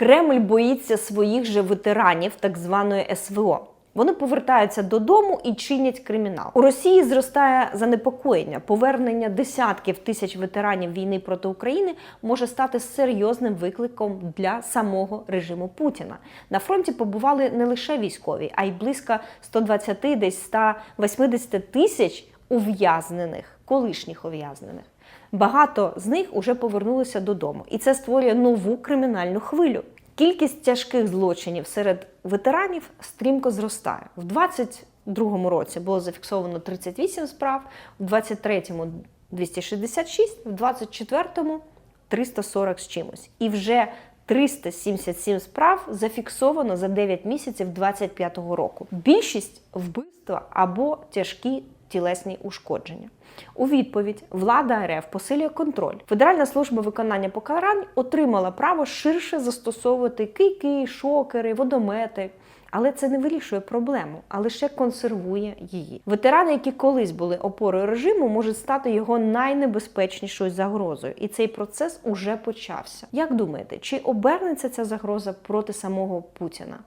Кремль боїться своїх же ветеранів так званої СВО. Вони повертаються додому і чинять кримінал. У Росії зростає занепокоєння. Повернення десятків тисяч ветеранів війни проти України може стати серйозним викликом для самого режиму Путіна. На фронті побували не лише військові, а й близько 120, десь 180 тисяч ув'язнених, колишніх ув'язнених. Багато з них уже повернулися додому, і це створює нову кримінальну хвилю. Кількість тяжких злочинів серед ветеранів стрімко зростає. В 2022 році було зафіксовано 38 справ, в 2023 – 266, в 2024 – 340 з чимось. І вже 377 справ зафіксовано за 9 місяців 2025 року. Більшість вбивства або тяжкі тілесні ушкодження. У відповідь влада РФ посилює контроль. Федеральна служба виконання покарань отримала право ширше застосовувати кийки, шокери, водомети. Але це не вирішує проблему, а лише консервує її. Ветерани, які колись були опорою режиму, можуть стати його найнебезпечнішою загрозою, і цей процес уже почався. Як думаєте, чи обернеться ця загроза проти самого Путіна?